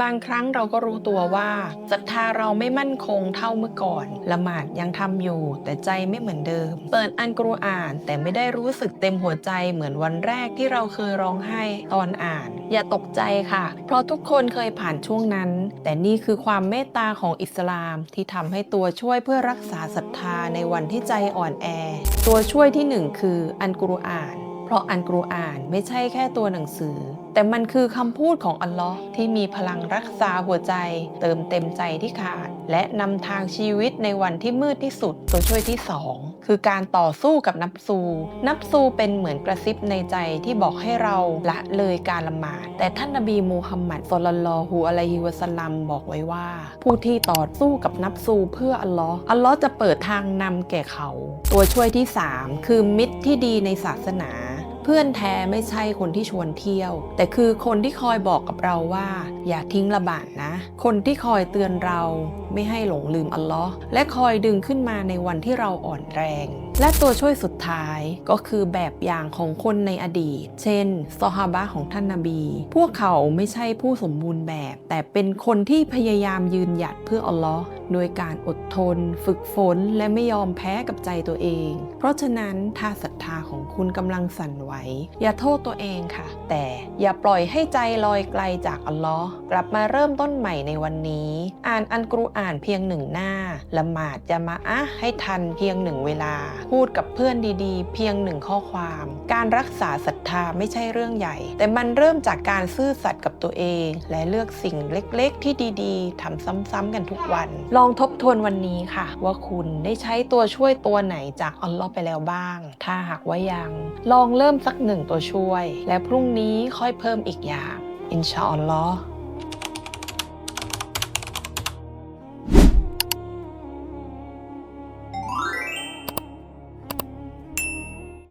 บางครั้งเราก็รู้ตัวว่าศรัทธาเราไม่มั่นคงเท่าเมื่อก่อน ละหมาดยังทำอยู่ แต่ใจไม่เหมือนเดิม เปิดอันกรุอ่าน แต่ไม่ได้รู้สึกเต็มหัวใจเหมือนวันแรกที่เราเคยร้องไห้ตอนอ่าน อย่าตกใจค่ะ เพราะทุกคนเคยผ่านช่วงนั้น แต่นี่คือความเมตตาของอิสลามที่ทำให้ตัวช่วยเพื่อรักษาศรัทธาในวันที่ใจอ่อนแอ ตัวช่วยที่หนึ่งคืออันกรุอ่าน ราะอันกรุอานไม่ใช่แค่ตัวหนังสือ แต่มันคือคำพูดของอัลลอฮ์ที่มีพลังรักษาหัวใจ เติมเต็มใจที่ขาด และนำทางชีวิตในวันที่มืดที่สุดตัวช่วยที่2คือการต่อสู้กับนับซู นับซูเป็นเหมือนกระซิบในใจที่บอกให้เราละเลยการละหมาด แต่ท่านนบีมูฮัมมัดศ็อลลัลลอฮุอะลัยฮิวะสัลลัมบอกไว้ว่า ผู้ที่ต่อสู้กับนับซูเพื่ออัลลอฮ์อัลลอฮ์จะเปิดทางนำแก่เขา ตัวช่วยที่ 3 คือมิตรที่ดีในศาสนา เพื่อนแท้ไม่ใช่คนที่ชวนเที่ยว แต่คือคนที่คอยบอกกับเราว่า อย่าทิ้งละบาดนะ คนที่คอยเตือนเราไม่ให้หลงลืมอัลลอฮ์และคอยดึงขึ้นมาในวันที่เราอ่อนแรง และตัวช่วยสุดท้ายก็คือแบบอย่างของคนในอดีต เช่นซอฮาบะของท่านนาบี พวกเขาไม่ใช่ผู้สมบูรณ์แบบ แต่เป็นคนที่พยายามยืนหยัดเพื่ออัลลอฮ์ โดยการอดทน ฝึกฝนและไม่ยอมแพ้กับใจตัวเอง เพราะฉะนั้นถ้าศรัทธาของคุณกำลังสั่นไหว อย่าโทษตัวเองค่ะ แต่อย่าปล่อยให้ใจลอยไกลจากอัลลอฮ์กลับมาเริ่มต้นใหม่ในวันนี้ อ่านอันกรุอ่านเพียงหนึ่งหน้าละหมาดจะมาอะให้ทันเพียงหนึ่งเวลา พูดกับเพื่อนดีๆ เพียงหนึ่งข้อความ การรักษาศรัทธาไม่ใช่เรื่องใหญ่ แต่มันเริ่มจากการซื่อสัตย์กับตัวเอง และเลือกสิ่งเล็กๆ ที่ดีๆทำซ้ำๆกันทุกวันลองทบทวนวันนี้ค่ะ ว่าคุณได้ใช้ตัวช่วยตัวไหนจากอัลลอฮ์ไปแล้วบ้าง ถ้าหากว่ายัง ลองเริ่มสักหนึ่งตัวช่วย และพรุ่งนี้ค่อยเพิ่มอีกอย่างอินชาอัลลอฮ์